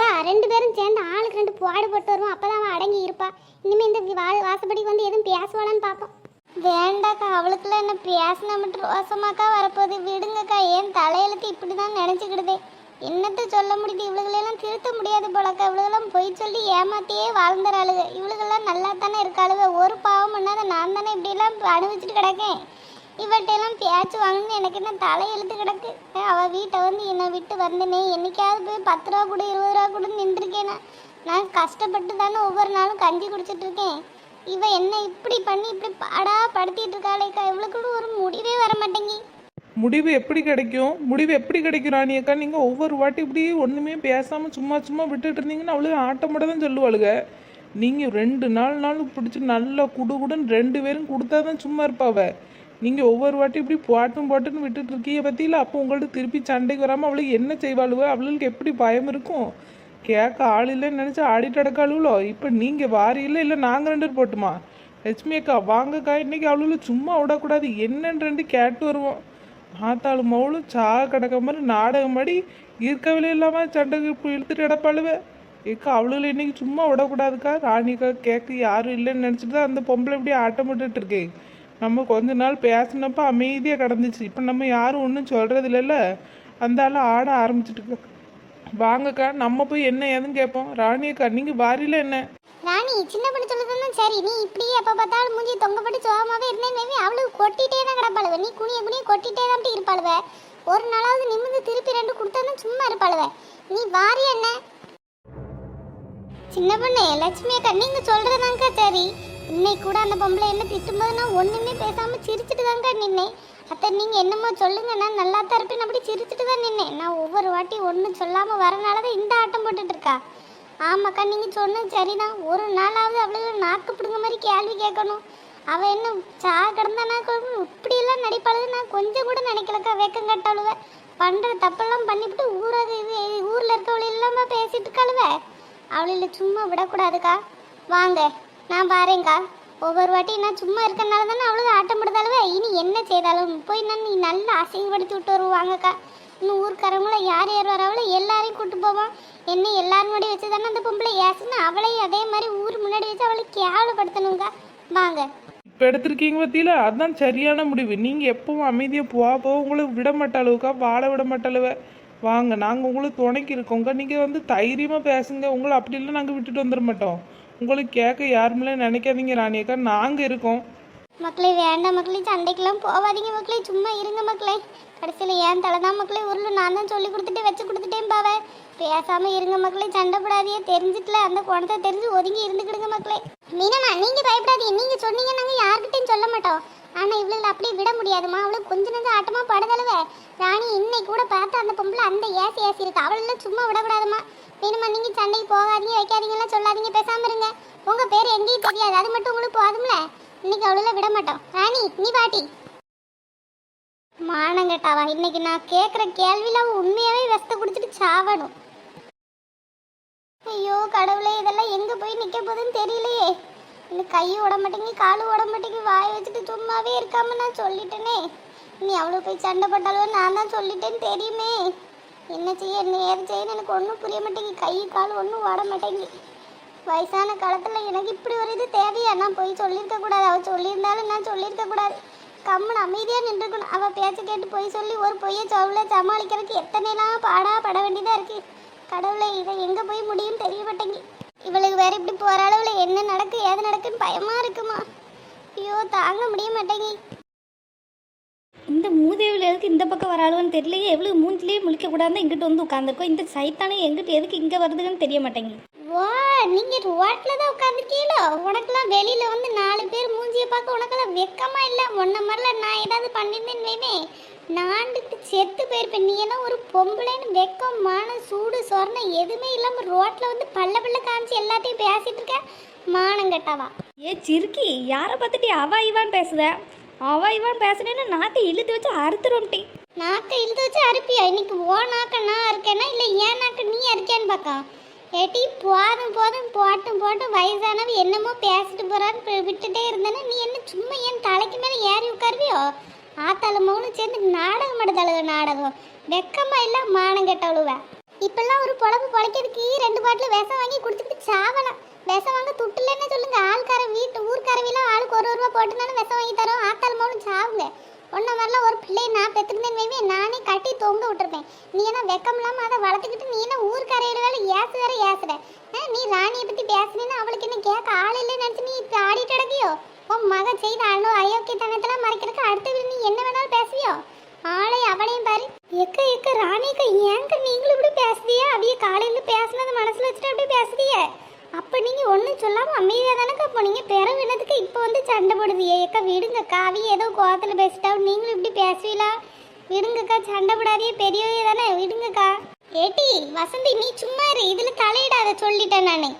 வா ரெண்டு பேரும் சேர்ந்து ஆளுக்கு ரெண்டு பாடுபட்டு வருவோம். அப்பதான் அவன் அடங்கி இருப்பா. இனிமேல் இந்த வா வாசப்படி வந்து எதுவும் பேசுவாளான்னு பார்ப்போம் வேண்டாக்கா அவளுக்குலாம் என்ன பேசினா மட்டும் ரோசமாக்கா வரப்போகுது. விடுங்கக்கா ஏன் தலையெழுத்து இப்படி தான் நினச்சிக்கிடுதே. என்னத்த சொல்ல முடியுது? இவளுகளெல்லாம் திருத்த முடியாது போலக்கா. இவளுகெல்லாம் பொய் சொல்லி ஏமாத்தியே வாழ்ந்துறாளுக. இவளுகெல்லாம் நல்லா தானே இருக்காளுக. ஒரு பாவம் பண்ணாத நான் தானே இப்படியெல்லாம் அனுபவிச்சுட்டு கிடக்கேன். இவள்கிட்ட எல்லாம் பேச்சு வாங்கணும்னு எனக்கு என்ன தலையெழுத்து கிடக்கு? அவள் வீட்டை வந்து என்னை விட்டு வந்தனே. என்னைக்காவது போய் பத்து ரூபா கூட இருபது ரூபா கூட நின்றுருக்கேனா? நான். கஷ்டப்பட்டு தானே ஒவ்வொரு நாளும் கஞ்சி குடிச்சிட்டு இருக்கேன். இவ என்ன இப்படி பண்ணி இப்படி பாடா படுத்திட்டு இருக்காளேக்கா இவளுக்குள்ள ஒரு முடிவே வர மாட்டேங்கி முடிவு எப்படி கிடைக்கும்? முடிவு எப்படி கிடைக்கும் ராணியக்கா நீங்கள் ஒவ்வொரு வாட்டி இப்படி ஒன்றுமே பேசாமல் சும்மா சும்மா விட்டுட்டு இருந்தீங்கன்னா அவளுக்கு ஆட்டம் தான் சொல்லுவாளுங்க நீங்கள் ரெண்டு நாள் நாளும் பிடிச்சி நல்லா குடு குடுன்னு ரெண்டு பேரும் கொடுத்தா தான் சும்மா இருப்பாவ நீங்கள் ஒவ்வொரு வாட்டி இப்படி போட்டும் போட்டுன்னு விட்டுட்டு இருக்கீங்க பற்றியில் அப்போ உங்கள்ட்ட திருப்பி சண்டைக்கு வராமல் அவளுக்கு என்ன செய்வாளுவ? அவளுக்கு எப்படி பயம் இருக்கும்? கேட்க ஆள் இல்லைன்னு நினச்சி ஆடிட்டு அடக்காளுவளோ இப்போ நீங்கள் வாரி இல்லை இல்லை நாங்கள் ரெண்டு போட்டுமா? லட்சுமி அக்கா வாங்கக்கா இன்னைக்கு அவளுக்கு சும்மா விடக்கூடாது. என்னன்னு ரெண்டு கேட்டு வருவோம். ஆத்தாளு மவுளும் சா கிடக்க மாதிரி நாடகம் மாதிரி இருக்கவில்லை இல்லாமல் சண்டைக்கு இழுத்துட்டு கிடப்பாளுவ ஏக்கா அவளுல இன்னைக்கு சும்மா விடக்கூடாதுக்கா? ராணிக்கா கேட்க யாரும் இல்லைன்னு நினச்சிட்டு தான் அந்த பொம்பளை இப்படி ஆட்டம் போட்டுட்டு இருக்கேன் நம்ம கொஞ்ச நாள் பேசினப்ப அமைதியாக கிடந்துச்சு. இப்போ நம்ம யாரும் ஒன்றும் சொல்கிறது இல்லைல்ல அந்த ஆள் ஆட ஆரம்பிச்சிட்டு வாங்கக்கா நம்ம போய் என்ன ஏதுன்னு கேட்போம் ராணியக்கா நீங்கள் வாரியில என்ன? ராணி சின்ன பொண்ணு சொல்லுதுன்னா சரி. நீ இப்படியே எப்போ பார்த்தாலும் மூஞ்சி தொங்கப்பட்டு சோகமாவே இருந்தேன் அவளுக்கு கொட்டிட்டே தான் கிடப்பாளுவ. நீ குனிய குனிய கொட்டிட்டே தான் இருப்பாளுவ. ஒரு நாளாவது நிமிந்து திருப்பி ரெண்டு கொடுத்தா சும்மா இருப்பாளுவ. நீ வாரி என்ன? சின்ன பொண்ணு லட்சுமி அக்கா நீங்கள் சொல்கிறதாங்க்கா சரி. இன்னைக்கு கூட அந்த பொம்பளை என்ன திட்டும்போது நான் ஒன்றுமே பேசாமல் சிரிச்சிட்டு தாங்க நின்னேன் அத்தை நீங்கள் என்னமோ சொல்லுங்க நான் நல்லா தான் இருப்பேன் அப்படி சிரிச்சிட்டு தான் நின்னேன் நான் ஒவ்வொரு வாட்டி ஒன்றும் சொல்லாமல் வரனால தான் இந்த ஆட்டம் போட்டுட்டு இருக்கா. ஆமாக்கா நீங்கள் சொன்னது சரிதான். ஒரு நாளாவது அவ்வளோ நாக்கு பிடுங்க மாதிரி கேள்வி கேட்கணும். அவள் என்ன சா கிடந்தானா இப்படியெல்லாம் நடிப்பாளது நான் கொஞ்சம் கூட நினைக்கலக்கா வேக்கம் கட்டாளுவ. பண்ணுற தப்பெல்லாம் பண்ணிவிட்டு ஊராக ஊர்ல இருக்கவள இல்லாம பேசிட்டு இருக்காளுவ. அவளில சும்மா விடக்கூடாதுக்கா. வாங்க. நான் பாருங்கக்கா ஒவ்வொரு வாட்டி நான் சும்மா இருக்கனால தானே அவ்வளோ ஆட்டம் போடுதாளுவ இனி என்ன செய்தாலும்? போய் நான் நீ நல்லா அசிங்கப்படுத்தி விட்டு வருவாங்கக்கா. இன்னும் ஊர்க்காரங்கள யார் யார் வராவளோ எல்லாரையும் கூட்டு போவான் என்ன எல்லாரும் முன்னாடி வச்சு தானே அந்த பொம்பளை ஏசுன்னு அவளையும் அதே மாதிரி ஊர் முன்னாடி வச்சு அவளை கேவலப்படுத்தணுங்க வாங்க. இப்போ எடுத்திருக்கீங்க பத்தியில அதுதான் சரியான முடிவு. நீங்கள் எப்பவும் அமைதியாக போக போக உங்களுக்கு விட மாட்டாளுக்கா வாழ விட மாட்டாளுவ. வாங்க நாங்கள் உங்களுக்கு துணைக்கு இருக்கோங்க நீங்கள் வந்து தைரியமாக பேசுங்க. உங்களை அப்படிலாம் நாங்கள் விட்டுட்டு வந்துட மாட்டோம். உங்களுக்கு கேட்க யாருமே நினைக்காதீங்க ராணியக்கா. நாங்கள் இருக்கோம். மக்களே வேண்டாம் மக்களே சண்டைக்கெல்லாம் போகாதீங்க மக்களே. சும்மா இருங்க மக்களே. கடைசியில் ஏன் தலை தான் மக்களே? உருள் நான் தான் சொல்லி கொடுத்துட்டு வச்சு கொடுத்துட்டேன் பாவே. பேசாமல் இருங்க மக்களே சண்டை போடாதீங்க. தெரிஞ்சுக்கல அந்த குணத்தை தெரிஞ்சு ஒதுங்கி இருந்துக்கிடுங்க மக்களே. மீனம்மா நீங்கள் பயப்படாதீங்க. நீங்கள் சொன்னீங்க நாங்கள் யார்கிட்டையும் சொல்ல மாட்டோம். ஆனால் இவ்வளோ அப்படியே விட முடியாதுமா அவ்வளோ கொஞ்ச நேரம் ஆட்டமாக படுதளவ. ராணி இன்னைக்கு கூட பார்த்து அந்த பொம்பளை அந்த ஏசி ஏசி இருக்கு. அவளெல்லாம் சும்மா விடக்கூடாதுமா மீனம்மா நீங்க சண்டைக்கு போகாதீங்க வைக்காதீங்கலாம் சொல்லாதீங்க பேசாம இருங்க. உங்க பேர் எங்கேயும் தெரியாது அது மட்டும் உங்களுக்கு போதும்ல? இன்னைக்கு அவ்வளோ விட மாட்டோம். ராணி நீ பாட்டி. மானங்கட்டாவா இன்னைக்கு நான் கேட்குற கேள்வியில் அவன் உண்மையாவே விஷத்தை குடிச்சிட்டு சாவணும். ஐயோ கடவுளே இதெல்லாம் எங்கே போய் நிற்க போகுதுன்னு தெரியலையே. இந்த கையும் ஓட மாட்டேங்கி காலும் ஓட மாட்டேங்கி வச்சுட்டு சும்மாவே இருக்காம நான் சொல்லிட்டேனே. நீ அவ்வளோ போய் சண்டை போட்டாலும் நான் தான் சொல்லிட்டேன்னு தெரியுமே. என்ன செய்ய? என்ன ஏது செய்யணும் எனக்கு ஒன்றும் புரிய மாட்டேங்கி கை கால் ஒன்றும் ஓட மாட்டேங்கி வயசான காலத்தில் எனக்கு இப்படி ஒரு இது தேவையா? நான் போய் சொல்லியிருக்க கூடாது. அவள் சொல்லியிருந்தாலும் நான் சொல்லியிருக்க கூடாது. கம்முன்னு அமைதியாக நின்றுக்கணும். அவள் பேச்சை கேட்டு போய் சொல்லி ஒரு பொய்யை சொல்ல சமாளிக்கிறதுக்கு எத்தனைலாம் பாடா பட வேண்டியதாக இருக்குது கடவுளை இதை எங்கே போய் முடியும் தெரிய மாட்டேங்கி இவளுக்கு வேற இப்படி போகிற அளவில் என்ன நடக்கு ஏது நடக்குன்னு பயமாக இருக்குமா? ஐயோ தாங்க முடிய மாட்டேங்கி இந்த மூதேவில எதுக்கு இந்த பக்கம் வராளுன்னு தெரியலையே. எவ்வளோ மூஞ்சிலேயே முழிக்க கூடாது இங்கிட்டு வந்து உட்காந்துருக்கோம் இந்த சைத்தானே எங்கிட்ட எதுக்கு இங்கே வருதுன்னு தெரிய மாட்டேங்குது. வா நீங்க ரோட்ல தான் உட்காந்துருக்கீங்களோ உனக்கெல்லாம் வெளியில வந்து நாலு பேர் மூஞ்சிய பார்க்க உனக்கெல்லாம் வெக்கமா இல்ல. முன்ன மாதிரில நான் ஏதாவது பண்ணியிருந்தேன்னு வைவே நாண்டுட்டு செத்து போயிருப்பேன். நீ எல்லாம் ஒரு பொம்பளைன்னு வெக்கம் மானம் சூடு சொர்ணம் எதுவுமே இல்லாம ரோட்ல வந்து பல்ல பல்ல காமிச்சு எல்லாத்தையும் பேசிட்டு இருக்க? மானம் கட்டாவா? ஏ சிறுக்கி யாரை பார்த்துட்டு அவா இவான் பேசுத அவா இவன் பேசுனேன்னு நாக்கை இழுத்து வச்சு அறுத்துருவோம்டி நாக்கை இழுத்து வச்சு அறுப்பியா? இன்னைக்கு ஓ நாக்க நான் அறுக்கேனா? இல்லை ஏன் நாக்க நீ அறுக்கேன்னு பார்க்கா ஏட்டி போதும் போதும் போட்டும் போட்டும் வயசானவ என்னமோ பேசிட்டு போறான்னு விட்டுட்டே இருந்தேன்னா நீ என்ன சும்மா என் தலைக்கு மேலே ஏறி உட்காருவியோ? ஆத்தாள மகனும் சேர்ந்து நாடகம் எடுத்தாளுக நாடகம். வெக்கமா இல்ல மானம் கெட்டவளுவ இப்பெல்லாம் ஒரு பொழப்பு பொழைக்கிறதுக்கு ரெண்டு பாட்டில் விஷம் வாங்கி குடிச்சுட்டு சாவலாம். விஷம் வாங்க துட்டு இல்லைன்னு சொல்லுங்க. ஆள்கார வீட்டு ஊர்க்காரவிலாம் ஆளுக்கு ஒரு ரூபா போட்டுனாலும் விஷம் வாங்கி தரோம். ஆத்தாள மகனும் உன்ன மாதிரிலாம் ஒரு பிள்ளையை நான் பெற்றுருந்தேன் வைவே நானே கட்டி தொங்க விட்டுருப்பேன். நீ என்ன வெக்கம் இல்லாமல் அதை வளர்த்துக்கிட்டு நீ என்ன ஊர்க்கரையில வேலை ஏசு வேற ஏசுற? ஆ, நீ ராணியை பற்றி பேசுனேன்னு அவளுக்கு என்ன கேட்க ஆள் இல்லைன்னு நினச்சி நீ இப்போ ஆடிட்டு கிடக்கியோ? உன் மகன் செய்த அணு அயோக்கியத்தனத்தெல்லாம் மறைக்கிறதுக்கு அடுத்த நீ என்ன வேணாலும் பேசுவியோ? ஆளை அவளையும் பாரு. எக்க எக்க ராணிக்கு ஏங்க நீங்களும் இப்படி பேசுதியா? அப்படியே காலையில் பேசுனது மனசுல வச்சுட்டு அப்படியே பேசுதியே? அப்போ நீங்கள் ஒண்ணும் சொல்லாமல் அமைதியாக தானேக்கா போனீங்க? பிற வினதுக்கு இப்போ வந்து சண்டை போடுது? ஏக்கா விடுங்கக்கா. அவிய ஏதோ கோவத்தில் பேசிட்டா நீங்களும் இப்படி பேசுவீங்களா விடுங்கக்கா சண்டை போடாதே பெரியவே தானே விடுங்கக்கா. ஏட்டி வசந்தி நீ சும்மா இரு. இதில் தலையிடாத சொல்லிட்டேன் நான்.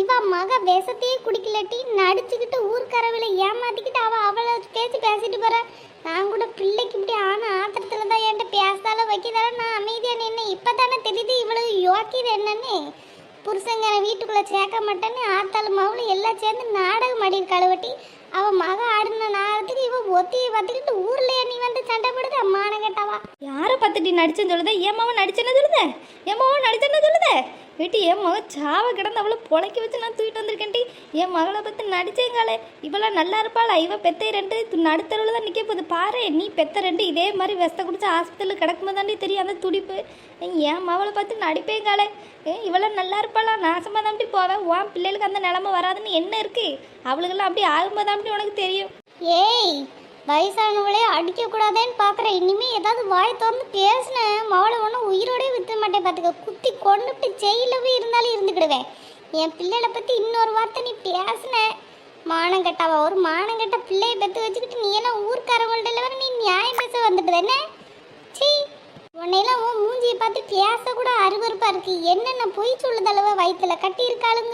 இவ மக விஷத்தையே குடிக்கலட்டி நடிச்சுக்கிட்டு ஊர்க்கரவில் ஏமாத்திக்கிட்டு அவள் அவளை பேசி பேசிட்டு போற. நான் கூட பிள்ளைக்கு இப்படி ஆன ஆத்திரத்தில் தான் என்கிட்ட பேசால வைக்கிறதால நான் அமைதியா நின்று இப்பதானே தெரியுது இவ்வளவு யோக்கியது என்னன்னு. புருஷங்கிற வீட்டுக்குள்ள சேர்க்க மாட்டேன்னு ஆத்தாள் மவுளு எல்லாம் சேர்ந்து நாடகம் ஆடி கழுவட்டி. அவன் மக ஆடின நாடகத்துக்கு இவன் ஒத்தியை பார்த்துக்கிட்டு ஊர்ல நீ வந்து சண்டை போடுது. அம்மான கேட்டவா யாரை பார்த்துட்டு நடிச்சேன்னு சொல்லுத? ஏமாவும் நடிச்சேன்னு சொல்லுத? என் நடிச்சேன்னு சொல்லுத? ஏட்டி என் மகள் சாவை கிடந்து அவளை பொழைக்க வச்சு நான் தூக்கிட்டு வந்திருக்கேன்ட்டி என் மகளை பற்றி நடிச்சேங்காலே இவளாம் நல்லா இருப்பாளா? இவ பெத்தை ரெண்டு நடுத்தருவில் தான் நிற்க போகுது. பாரு நீ பெத்த ரெண்டு இதே மாதிரி வெஸ்த குடிச்சு ஹாஸ்பிட்டலில் கிடக்கும்போது தாண்டி தெரியும் அந்த துடிப்பு என் மகளை பார்த்து நடிப்பேங்காலே ஏ இவளாம் நல்லா இருப்பாளா? நாசமாக தான் போவேன் உன் பிள்ளைகளுக்கு அந்த நிலமை வராதுன்னு என்ன இருக்கு? அவளுக்கெல்லாம் அப்படி ஆகும்போது தான் உனக்கு தெரியும். ஏய் வயசானவளே அடிக்கக்கூடாதேன்னு பார்க்குறேன் இனிமேல் ஏதாவது வாய் திறந்து பேசினேன். மவளை ஒன்றும் உயிரோடய விற்க மாட்டேன் பார்த்துக்க குத்தி கொண்டுட்டு ஜெயிலில் போய் இருந்தாலும் இருந்துக்கிடுவேன். என் பிள்ளைகளை பற்றி இன்னொரு வார்த்தை நீ பேசின. மானங்கெட்டவா? ஒரு மானங்கட்ட பிள்ளையை பெற்று வச்சுக்கிட்டு நீ எல்லாம் ஊர்க்காரவங்கள்ட்ட வர நீ நியாயம் பேச வந்துட்டு தானே சீ உன்னையெல்லாம் உன் மூஞ்சியை பார்த்து பேச கூட அருவறுப்பாக இருக்கு. என்னென்ன பொய் சொல்லுதளவ வயிற்றுல கட்டி இருக்காளுங்க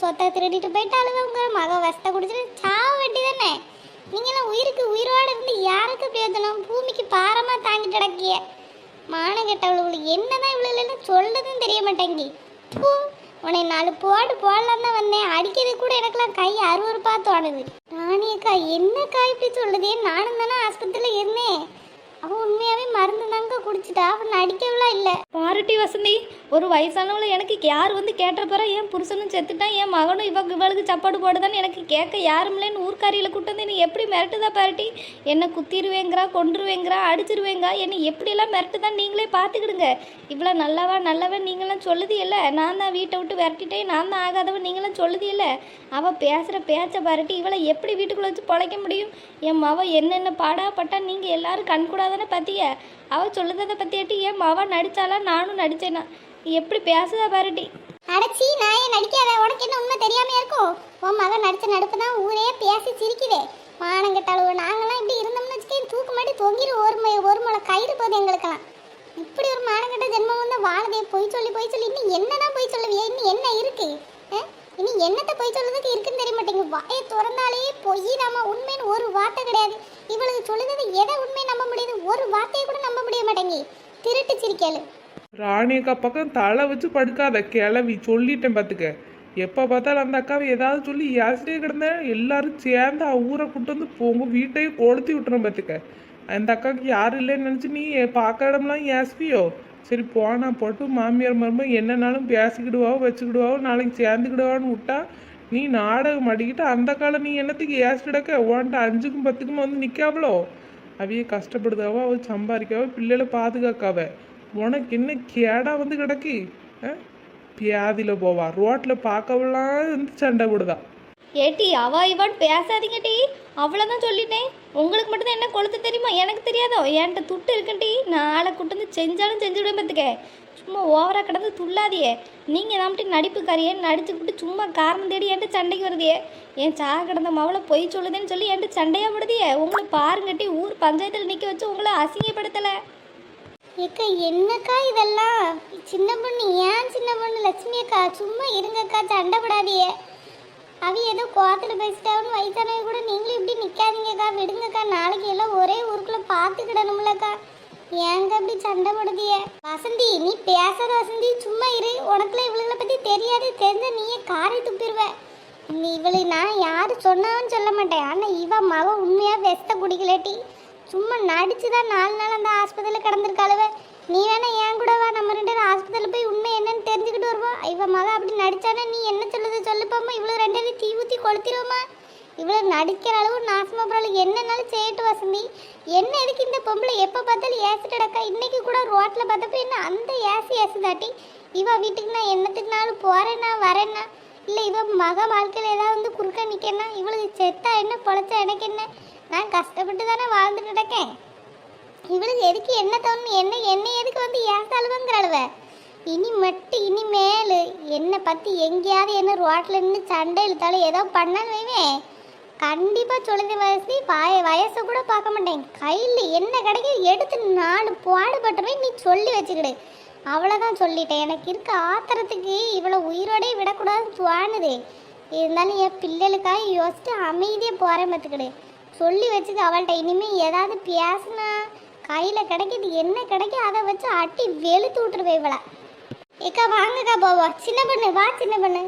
சொத்தை திருடிட்டு போயிட்டாளுங்க உங்கள் மக வசத்தை குடிச்சிட்டு சாவ வேண்டி தானே? நீங்களாம் உயிருக்கு உயிரோடு இருந்து யாருக்கு பிரயோஜனம்? பூமிக்கு பாரமாக தாங்கிட்டு கிடக்கிய மானம் கெட்டவளுக்கு என்னதான் இல்லைன்னு சொல்லதும் தெரிய மாட்டேங்கி. பூ உன்னை நாலு போடு போடலான்னு தான் வந்தேன். அடிக்கிறது கூட எனக்குலாம் கை அருவருப்பா தோணுது. ராணியக்கா என்னக்கா இப்படி சொல்லுதே? நானும் தானே ஆஸ்பத்திரியில் இருந்தேன். அவன் உண்மையாவே மருந்து தாங்க குடிச்சிட்டா. அவன் நடிக்கவெல்லாம் இல்லை. பாருட்டி வசந்தி ஒரு வயசானவளை எனக்கு யார் வந்து கேட்ட போறா என் புருஷனும் செத்துட்டான் என் மகனும் இவ இவளுக்கு சாப்பாடு போடுதான்னு எனக்கு கேட்க யாரும் இல்லைன்னு ஊர்க்காரியில் கூட்டம் வந்து என்னை எப்படி மிரட்டுதா பாரட்டி? என்னை குத்திடுவேங்கிறா கொன்றுருவேங்கிறா அடிச்சிருவேங்க என்னை எப்படியெல்லாம் மிரட்டுதான் நீங்களே பார்த்துக்கிடுங்க. இவ்வளோ நல்லவா நல்லவன் நீங்களாம் சொல்லுது இல்லை. நான் தான் வீட்டை விட்டு விரட்டிட்டேன் நான் தான் ஆகாதவன் நீங்களாம் சொல்லுது இல்லை. அவள் பேசுகிற பேச்சை பாரட்டி இவளை எப்படி வீட்டுக்குள்ளே வச்சு பொழைக்க முடியும்? என் மவ என்னென்ன பாடா நீங்கள் நீங்கள் எல்லாரும் கண்கூடாதானே பார்த்திய அவள் சொல்லுறதை பற்றியாட்டி ஏன் மவ நடிச்சாலா நானும் நடிச்சேனா? எப்படி பேசுதா பாருட்டி அடச்சி நான் ஏன் நடிக்காத? உனக்கு என்ன உண்மை தெரியாம இருக்கும் உன் மகன் நடிச்ச நடிப்பு தான் ஊரே பேசி சிரிக்குதே. மானங்கட்டாளுவ நாங்கெல்லாம் இப்படி இருந்தோம்னு வச்சுக்கேன் தூக்கு மாட்டி தொங்கிரும் ஒரு மை ஒரு முளை கயிறு போகுது எங்களுக்கெல்லாம். இப்படி ஒரு மானங்கட்ட ஜென்மம் வந்து வாழுதே பொய் சொல்லி பொய் சொல்லி இன்னும் என்னதான் பொய் சொல்லுவியே? இன்னும் என்ன இருக்கு? இனி என்னத்தை பொய் சொல்லுறதுக்கு இருக்குன்னு தெரிய மாட்டேங்குது. வாயை திறந்தாலே பொய் நம்ம உண்மைன்னு ஒரு வார்த்தை கிடையாது. இவளுக்கு சொல்லுறது எதை உண்மையை ஒரு வார்த்தையை கூட நம்ப முடிய மாட்டேங்கி. திருட்டு சிரிக்கலு. ராணியக்கா பக்கம் தலை வச்சு படுக்காத கிளவி சொல்லிட்டேன் பார்த்துக்க எப்போ பார்த்தாலும் அந்த அக்காவை ஏதாவது சொல்லி யாசிட்டே கிடந்தேன் எல்லாரும் சேர்ந்து ஊரை கூட்டு வந்து போங்க வீட்டையே கொளுத்தி விட்டுறோம் பார்த்துக்க அந்த அக்காவுக்கு யாரும் இல்லைன்னு நினச்சி நீ பார்க்க இடம்லாம் ஏசுவியோ சரி போனா போட்டு மாமியார் மருமக என்னன்னாலும் பேசிக்கிடுவாவோ வச்சுக்கிடுவாவோ நாளைக்கு சேர்ந்துக்கிடுவான்னு விட்டா நீ நாடகம் அடிக்கிட்டு அந்த காலம் நீ என்னத்துக்கு ஏசிடக்க உன்ட்ட அஞ்சுக்கும் பத்துக்கும் வந்து நிற்காவளோ அவைய கஷ்டப்படுதாவோ அவ சம்பாதிக்காவோ பிள்ளைகளை பாதுகாக்காவ. உனக்கு என்ன கேடா வந்து கிடக்கு? பியாதியில் போவா. ரோட்டில் பார்க்கவெல்லாம் வந்து சண்டை போடுதா. ஏட்டி அவா இவான்னு பேசாதீங்க டி. அவ்வளோதான் சொல்லிட்டேன் உங்களுக்கு மட்டும்தான் என்ன கொளுத்து தெரியுமா? எனக்கு தெரியாதோ? என்கிட்ட துட்டு இருக்குன்டி நாளை கூட்டந்து கூட்டு வந்து செஞ்சாலும் செஞ்சுவிடுவேன் பார்த்துக்க சும்மா ஓவராக கிடந்து துள்ளாதியே. நீங்கள் தான் நடிப்புக்காரியே. நடிச்சுக்கிட்டு சும்மா காரணம் தேடி என்கிட்ட சண்டைக்கு வருதியே என் சா கிடந்த மவளை பொய் சொல்லுதுன்னு சொல்லி என்கிட்ட சண்டையா விடுதியே உங்களை பாருங்கட்டி ஊர் பஞ்சாயத்தில் நிற்க வச்சு உங்களை அசிங்கப்படுத்தலை. ஏக்கா என்னக்கா இதெல்லாம்? சின்ன பொண்ணு ஏன் சின்ன பொண்ணு? லட்சுமி அக்கா சும்மா இருங்கக்கா சண்டை போடாதியே அவ ஏதோ கோத்தில் பேசிட்டான்னு வயசானவ கூட நீங்களும் இப்படி நிற்காதீங்கக்கா விடுங்கக்கா. நாளைக்கு எல்லாம் ஒரே ஊருக்குள்ளே பார்த்துக்கிடணும்லக்கா. ஏங்க அப்படி சண்டை போடுதிய வசந்தி நீ பேசாத வசந்தி சும்மா இரு. உனக்குலாம் இவளுகளை பற்றி தெரியாது. தெரிஞ்ச நீயே காரை துப்பிடுவேன் நீ இவளை நான் யாரும் சொன்னான்னு சொல்ல மாட்டேன். ஆனால் இவன் மக உண்மையாக வெஸ்த குடிக்கலட்டி சும்மா நடிச்சு தான் நாலு நாள் அந்த ஆஸ்பத்திரியில் கிடந்திருக்காளுவ. நீ வேணா ஏன் கூட வா நம்ம ரெண்டு பேரும் ஆஸ்பத்திரியில் போய் உண்மை என்னன்னு தெரிஞ்சுக்கிட்டு வருவோம் இவன் மக அப்படி நடிச்சானா நீ என்ன சொல்லுது சொல்லுப்பாம்மா இவ்வளோ ரெண்டு பேரும் தீ ஊற்றி கொளுத்திடுவோமா இவ்வளோ நடிக்கிற அளவு நாசமாக போகிறாள் என்னன்னாலும் செய்யட்டு வசந்தி. என்ன எதுக்கு இந்த பொம்பளை எப்போ பார்த்தாலும் ஏசிட்டு இன்றைக்கி கூட ரோட்டில் பார்த்தப்ப என்ன அந்த ஏசி ஏசுதாட்டி. இவன் வீட்டுக்கு நான் என்னத்துக்குனாலும் போகிறேன்னா வரேன்னா இல்லை இவன் மக வாழ்க்கையில் ஏதாவது வந்து குறுக்க நிற்கனா இவளுக்கு செத்தா என்ன பொழைச்சா எனக்கு என்ன? நான் கஷ்டப்பட்டு தானே வாழ்ந்துட்டு இருக்கேன் இவளுக்கு எதுக்கு என்ன தோணும் என்ன என்ன எதுக்கு வந்து ஏசாளுவங்கிறாளுவ இனி மட்டும் இனிமேல் என்னை பற்றி எங்கேயாவது என்ன ரோட்டில் நின்று சண்டை இழுத்தாலும் ஏதோ பண்ணான்னு வைவேன் கண்டிப்பாக சொல்லுது வயசு வய வயசை கூட பார்க்க மாட்டேன். கையில் என்ன கிடைக்கும் எடுத்து நாலு பாடுபட்டுமே நீ சொல்லி வச்சுக்கிடு. அவ்வளோதான் சொல்லிட்டேன். எனக்கு இருக்க ஆத்திரத்துக்கு இவ்வளோ உயிரோடய விடக்கூடாதுன்னு தோணுது. இருந்தாலும் என் பிள்ளைகளுக்காக யோசிச்சு அமைதியாக போகிறேன் பார்த்துக்கிடு. சொல்லி வச்சுக்க அவள்கிட்ட. இனிமேல் ஏதாவது பேசுனா கையில் கிடைக்கிது என்ன கிடைக்கும் அதை வச்சு அட்டி வெளுத்து விட்டுருவேன் இவளை. ஏக்கா வாங்கக்கா போவா சின்ன பொண்ணு வா சின்ன பொண்ணு.